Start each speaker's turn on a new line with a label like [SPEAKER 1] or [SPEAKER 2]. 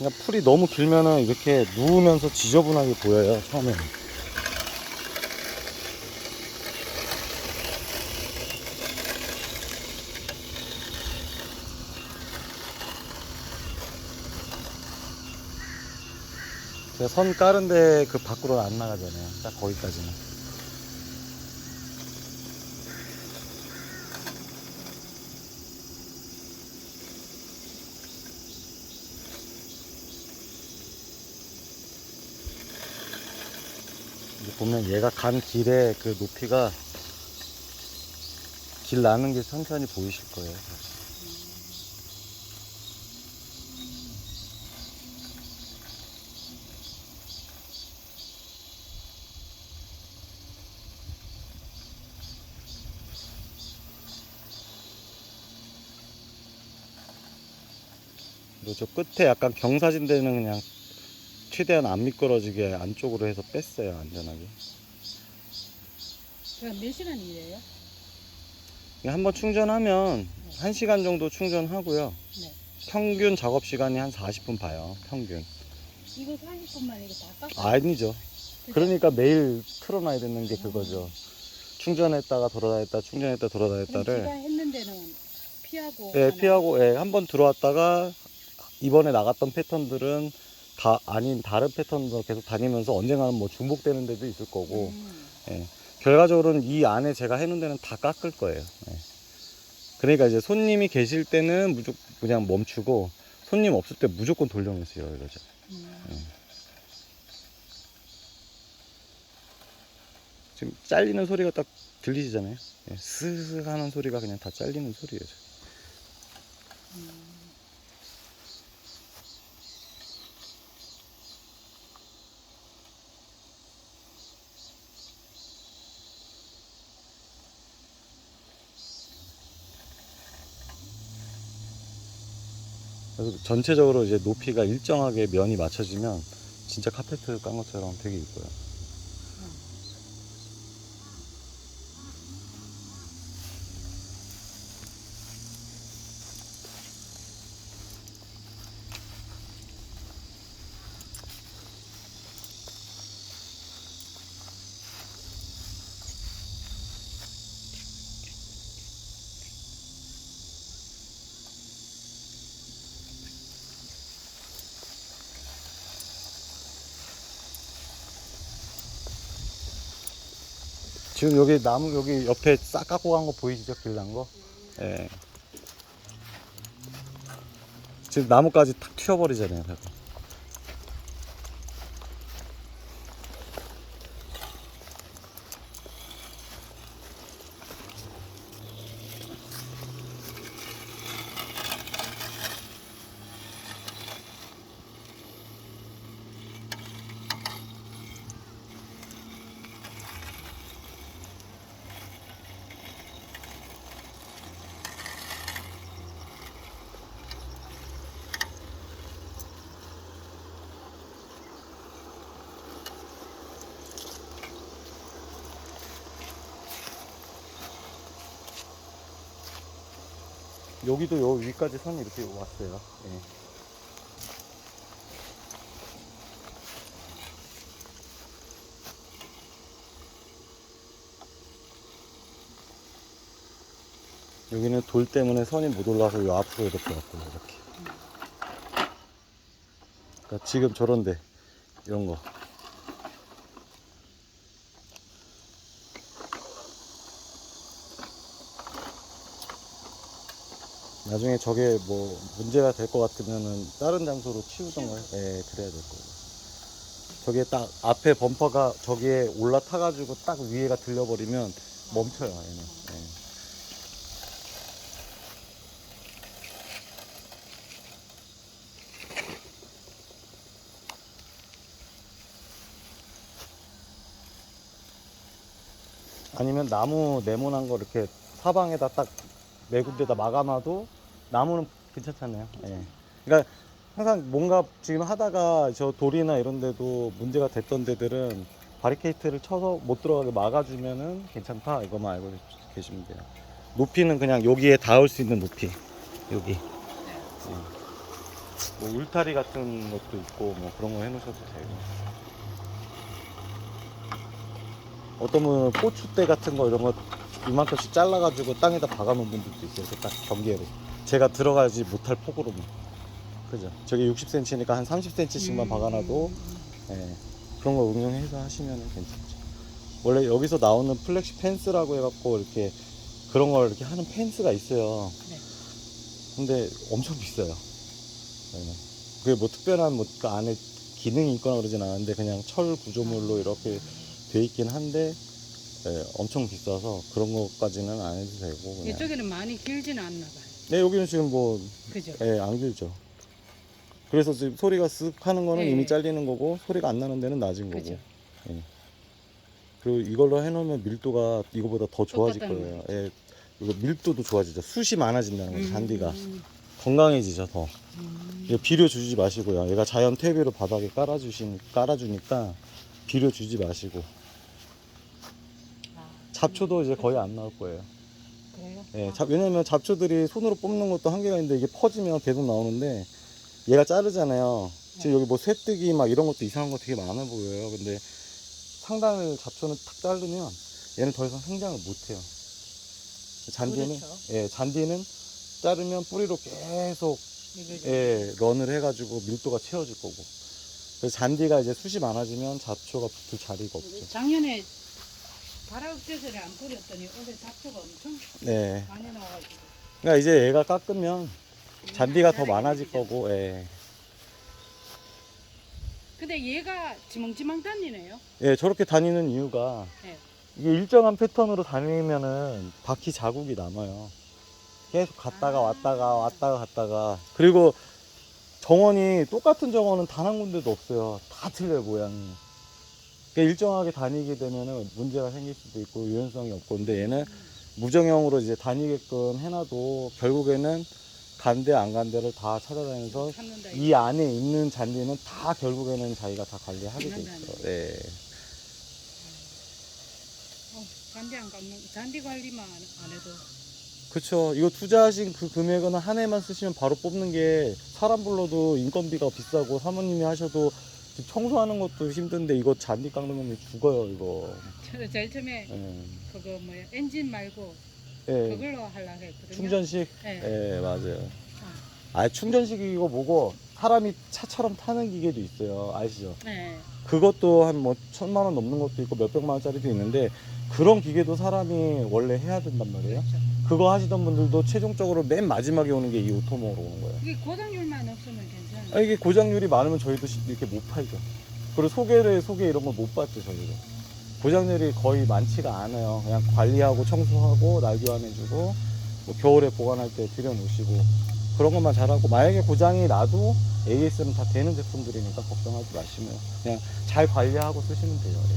[SPEAKER 1] 그러니까 풀이 너무 길면은 이렇게 누우면서 지저분하게 보여요 처음에는 제가 선 까는데 그 밖으로 안 나가잖아요. 딱 거기까지는 보면 얘가 간 길의 그 높이가 길 나는 게 천천히 보이실 거예요. 저 끝에 약간 경사진 데는 그냥 최대한 안 미끄러지게 안쪽으로 해서 뺐어요 안전하게
[SPEAKER 2] 제가 몇 시간 일해요?
[SPEAKER 1] 한번 충전하면 1시간 정도 충전하고요
[SPEAKER 2] 네.
[SPEAKER 1] 평균 작업 시간이 한 40분 봐요 평균
[SPEAKER 2] 이거 40분만 이거 다 깎아.
[SPEAKER 1] 아니죠 그러니까 매일 틀어놔야 되는 게 그거죠 충전했다가 돌아다녔다 충전했다 돌아다녔다를
[SPEAKER 2] 제가 했는 데는 피하고.
[SPEAKER 1] 예. 피하고 예, 한 번 들어왔다가 이번에 나갔던 패턴들은 다 아닌 다른 패턴도 계속 다니면서 언젠가는 뭐 중복되는 데도 있을 거고
[SPEAKER 2] 음.
[SPEAKER 1] 결과적으로는 이 안에 제가 해놓은 데는 다 깎을 거예요. 예. 그러니까 이제 손님이 계실 때는 무조건 그냥 멈추고 손님 없을 때 무조건 돌려놓으세요 이러죠.
[SPEAKER 2] 음.
[SPEAKER 1] 지금 잘리는 소리가 딱 들리시잖아요. 예, 스스 하는 소리가 그냥 다 잘리는 소리예요. 그래서 전체적으로 이제 높이가 일정하게 면이 맞춰지면 진짜 카페트 깐 것처럼 되게 이뻐요. 지금 여기 나무 여기 옆에 싹 깎고 간 거 보이시죠? 길난 거? 예. 지금 나무까지 탁 튀어버리잖아요. 그래서. 여기도 요 위까지 선이 이렇게 왔어요. 예. 여기는 돌 때문에 선이 못 올라와서 요 앞으로 이렇게 왔고 이렇게. 그러니까 지금 저런데 이런 거. 나중에 저게 뭐 문제가 될 것 같으면은 다른 장소로 치우던가 해. 예, 그래야 될 거예요. 저게 딱 앞에 범퍼가 저기에 올라타 가지고 딱 위에가 들려버리면 멈춰요, 얘는. 예. 아니면 나무 네모난 거 이렇게 사방에다 딱 네 군데다 막아놔도 나무는 괜찮잖아요. 예. 그러니까 항상 뭔가 지금 하다가 저 돌이나 이런 데도 문제가 됐던 데들은 바리케이트를 쳐서 못 들어가게 막아주면은 괜찮다 이거만 알고 계시면 돼요. 높이는 그냥 여기에 닿을 수 있는 높이 여기. 예. 뭐 울타리 같은 것도 있고 뭐 그런 거 해놓으셔도 되고 어떤 분은 고추대 같은 거 이런 거 이만큼씩 잘라가지고 땅에다 박아놓은 분들도 있어요. 그딱 경계로 제가 들어가지 못할 폭으로만 그죠? 저기 60cm니까 한 30cm씩만
[SPEAKER 2] 음,
[SPEAKER 1] 박아놔도
[SPEAKER 2] 음,
[SPEAKER 1] 예, 그런 거 응용해서 하시면 괜찮죠. 원래 여기서 나오는 플렉시 펜스라고 해갖고 이렇게 그런 걸 이렇게 하는 펜스가 있어요.
[SPEAKER 2] 네.
[SPEAKER 1] 근데 엄청 비싸요. 네. 그게 뭐 특별한 뭐 그 안에 기능이 있거나 그러진 않은데 그냥 철 구조물로 이렇게 돼 있긴 한데 예, 엄청 비싸서 그런 것까지는 안 해도 되고 그냥.
[SPEAKER 2] 이쪽에는 많이 길지는 않나 봐요.
[SPEAKER 1] 네 여기는 지금 뭐
[SPEAKER 2] 그죠?
[SPEAKER 1] 예, 안 길죠. 그래서 지금 소리가 쓱 하는 거는
[SPEAKER 2] 예,
[SPEAKER 1] 이미
[SPEAKER 2] 예.
[SPEAKER 1] 잘리는 거고 소리가 안 나는 데는 낮은 거고.
[SPEAKER 2] 그죠?
[SPEAKER 1] 그리고 이걸로 해놓으면 밀도가 이거보다 더 좋아질
[SPEAKER 2] 똑같다는
[SPEAKER 1] 거예요. 예, 이거 밀도도 좋아지죠. 숱이 많아진다는 거죠.
[SPEAKER 2] 음,
[SPEAKER 1] 잔디가
[SPEAKER 2] 음,
[SPEAKER 1] 건강해지죠 더.
[SPEAKER 2] 음.
[SPEAKER 1] 이거 비료 주지 마시고요. 얘가 자연 퇴비로 바닥에 깔아주신 깔아주니까 비료 주지 마시고
[SPEAKER 2] 아,
[SPEAKER 1] 잡초도 이제 거의 안 나올 거예요.
[SPEAKER 2] 그래요?
[SPEAKER 1] 예,
[SPEAKER 2] 아,
[SPEAKER 1] 잡- 왜냐면 잡초들이 손으로 뽑는 것도 한계가 있는데 이게 퍼지면 계속 나오는데 얘가 자르잖아요. 지금 여기 뭐 쇠뜨기 막 이런 것도 이상한 거 되게 많아 보여요. 근데 상단을 잡초는 탁 자르면 얘는 더 이상 성장을 못 해요. 잔디는
[SPEAKER 2] 그렇죠.
[SPEAKER 1] 예, 잔디는 자르면 뿌리로 계속 예, 런을 해가지고 밀도가 채워질 거고. 그래서 잔디가 이제 숱이 많아지면 잡초가 붙을 자리가 없죠.
[SPEAKER 2] 작년에 바라옥제설을 안 뿌렸더니 올해 잡초가 엄청
[SPEAKER 1] 네.
[SPEAKER 2] 많이 나와가지고
[SPEAKER 1] 그러니까 이제 얘가 깎으면 잔디가 더 많아질
[SPEAKER 2] 되죠.
[SPEAKER 1] 거고, 예.
[SPEAKER 2] 근데 얘가 지멍지멍 다니네요.
[SPEAKER 1] 예, 저렇게 다니는 이유가
[SPEAKER 2] 네.
[SPEAKER 1] 이게 일정한 패턴으로 다니면은 바퀴 자국이 남아요. 계속 갔다가
[SPEAKER 2] 아.
[SPEAKER 1] 왔다가 왔다가 갔다가 그리고 정원이 똑같은 정원은 단 한 군데도 없어요. 다 틀려요 모양이. 그러니까 일정하게 다니게 되면은 문제가 생길 수도 있고 유연성이 없고 근데 얘는 무정형으로 이제 다니게끔 해놔도 결국에는 간대 안 간대를 다 찾아다니면서
[SPEAKER 2] 찾는다.
[SPEAKER 1] 이 안에 있는 잔디는 다 결국에는 자기가 다 관리하게 돼 있어.
[SPEAKER 2] 아니고.
[SPEAKER 1] 네.
[SPEAKER 2] 어, 잔디 안 깎는 잔디 관리만 안, 안 해도
[SPEAKER 1] 그쵸. 이거 투자하신 그 금액은 한 해만 쓰시면 바로 뽑는 게 사람 불러도 인건비가 비싸고 사모님이 하셔도 청소하는 것도 힘든데 이거 잔디 깎는 거면 죽어요, 이거.
[SPEAKER 2] 저 제일 처음에
[SPEAKER 1] 예.
[SPEAKER 2] 그거 뭐야 엔진 말고
[SPEAKER 1] 예.
[SPEAKER 2] 그걸로 하려고 했거든요.
[SPEAKER 1] 충전식?
[SPEAKER 2] 네.
[SPEAKER 1] 예, 맞아요. 아, 충전식이 이거 뭐고 사람이 차처럼 타는 기계도 있어요. 아시죠?
[SPEAKER 2] 네.
[SPEAKER 1] 그것도 한 뭐 천만 원 넘는 것도 있고 몇 백만 원짜리도 있는데 그런 기계도 사람이 원래 해야 된단 말이에요.
[SPEAKER 2] 그렇죠.
[SPEAKER 1] 그거 하시던 분들도 최종적으로 맨 마지막에 오는 게 이 오토모로 오는 거예요.
[SPEAKER 2] 이게 고장률만 없으면 괜찮아요.
[SPEAKER 1] 아, 이게 고장률이 많으면 저희도 시- 이렇게 못 팔죠. 그리고 소개를 소개 이런 걸 못 받죠 저희도. 고장률이 거의 많지가 않아요. 그냥 관리하고 청소하고 날교환해주고 뭐 겨울에 보관할 때 들여놓으시고 그런 것만 잘하고 만약에 고장이 나도 AS는 다 되는 제품들이니까 걱정하지 마시면 그냥 잘 관리하고 쓰시면 돼요. 네.